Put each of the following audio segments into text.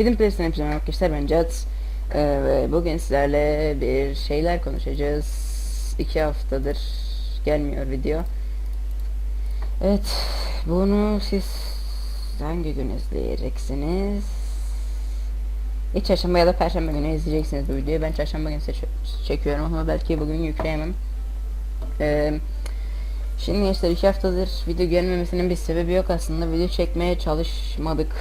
Hidden Place'den merhaba arkadaşlar ben Jats Ee, bugün sizlerle bir şeyler konuşacağız. İki haftadır gelmiyor video. Evet bunu siz hangi gün izleyeceksiniz? İlk çarşamba ya da perşembe günü izleyeceksiniz bu videoyu. Ben çarşamba günü çekiyorum ama belki bugün yükleyemem. Ee, Şimdi gençler iki haftadır video gelmemesinin bir sebebi yok aslında. Video çekmeye çalışmadık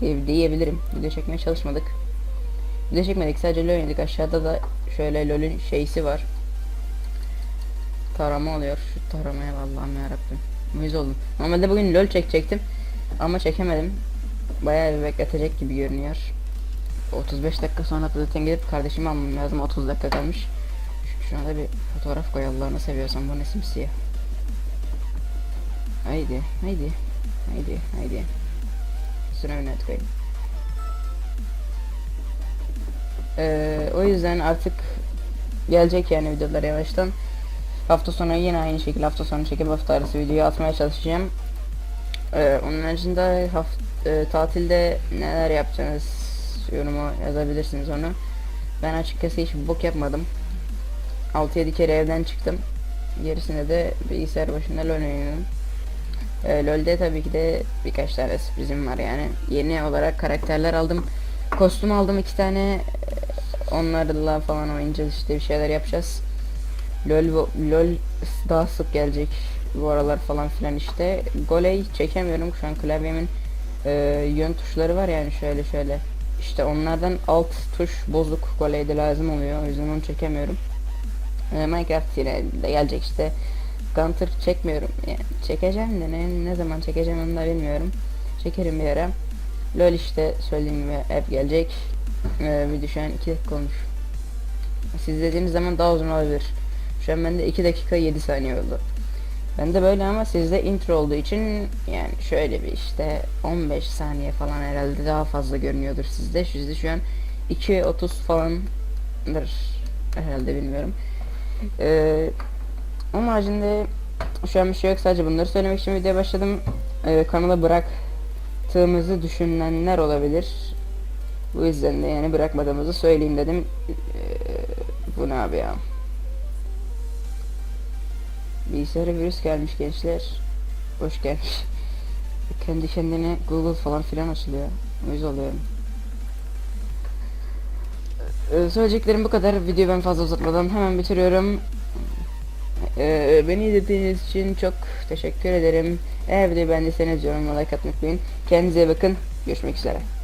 diyebilirim. Video çekmeye çalışmadık. Video çekmedik sadece LoL oynadık. Aşağıda da şöyle LoL'ün şeysi var. Tarama oluyor. Şu taramaya Allah'ım yarabbim. Uyuz oldum. Normalde bugün LoL çekecektim. Ama çekemedim. Bayağı bir bekletecek gibi görünüyor. 35 dakika sonra zaten gidip kardeşimi almam lazım. 30 dakika kalmış. Şu- Şuna da bir fotoğraf koy Allah'ını seviyorsan bu ne simsiyah. Haydi, haydi, haydi, haydi. Üstüne net koyayım. Ee, o yüzden artık gelecek yani videolar yavaştan. Hafta sonu yine aynı şekilde hafta sonu çekip hafta arası videoyu atmaya çalışacağım. Ee, onun haricinde haft- e, tatilde neler yapacağınız yoruma yazabilirsiniz onu. Ben açıkçası hiç bok yapmadım. 6-7 kere evden çıktım. Gerisinde de bilgisayar başında LoL oynadım. Ee, LoL'de tabii ki de birkaç tane sürprizim var yani. Yeni olarak karakterler aldım. Kostüm aldım iki tane. Ee, Onlarla falan oynayacağız işte bir şeyler yapacağız. LoL LoL daha sık gelecek bu aralar falan filan işte. Goley çekemiyorum şu an klavyemin e, yön tuşları var yani şöyle şöyle. İşte onlardan alt tuş bozuk Goley'de lazım oluyor. O yüzden onu çekemiyorum. Ee, Minecraft yine de gelecek işte. Gunter çekmiyorum. Yani çekeceğim de ne, ne zaman çekeceğim onu da bilmiyorum. Çekerim bir ara. LoL işte söylediğim gibi hep gelecek. Ee, video şu an 2 dakika olmuş. Siz dediğiniz zaman daha uzun olabilir. Şu an bende 2 dakika 7 saniye oldu. Bende böyle ama sizde intro olduğu için yani şöyle bir işte 15 saniye falan herhalde daha fazla görünüyordur sizde. Sizde şu an 2.30 falandır herhalde bilmiyorum. Ee, onun haricinde şu an bir şey yok sadece bunları söylemek için videoya başladım. Ee, kanala bıraktığımızı düşünenler olabilir. Bu yüzden de yani bırakmadığımızı söyleyeyim dedim. Ee, bu ne abi ya? Bilgisayara virüs gelmiş gençler. Hoş gelmiş. Kendi kendine Google falan filan açılıyor. Uyuz oluyorum. Ee, söyleyeceklerim bu kadar. Videoyu ben fazla uzatmadan hemen bitiriyorum. Ee, beni izlediğiniz için çok teşekkür ederim. Eğer videoyu beğendiyseniz yorumlara like atmayı unutmayın. Kendinize bakın. Görüşmek üzere.